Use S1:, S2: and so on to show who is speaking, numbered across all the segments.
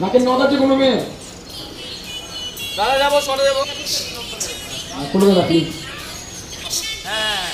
S1: নাকের নদ আছে কোনো মেয়ে
S2: দাদা যাব সরে যাব।
S1: খুলে দাদা প্লিজ
S3: হ্যাঁ।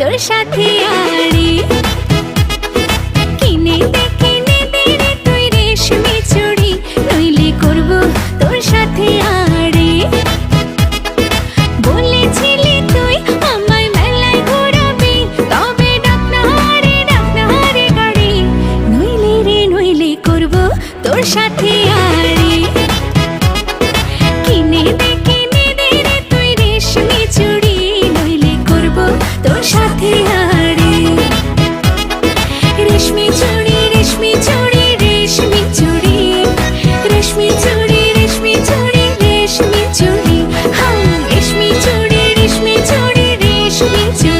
S3: তোর সাথে আড়ি
S4: should be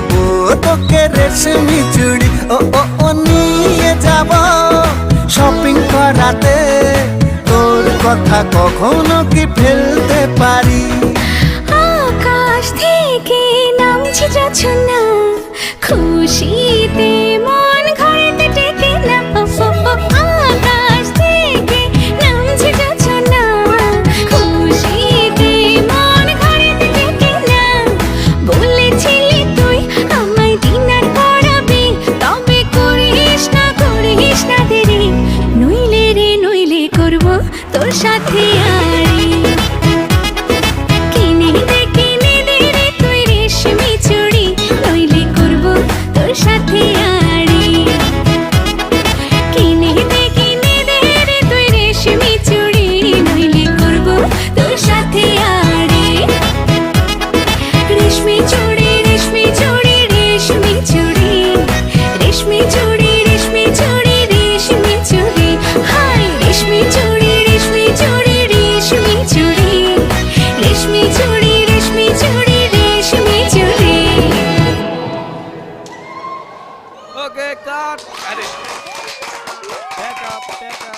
S4: দেবো, তোকে রেশমি চুড়ি। ও ও ও, নিয়ে যাব শপিং করাতে। তোর কথা কখনো কি ফেলতে পারি?
S3: আকাশ থেকে নামছে যাচ্ছ না খুশি Back
S2: up. Edit. Back up. Back up.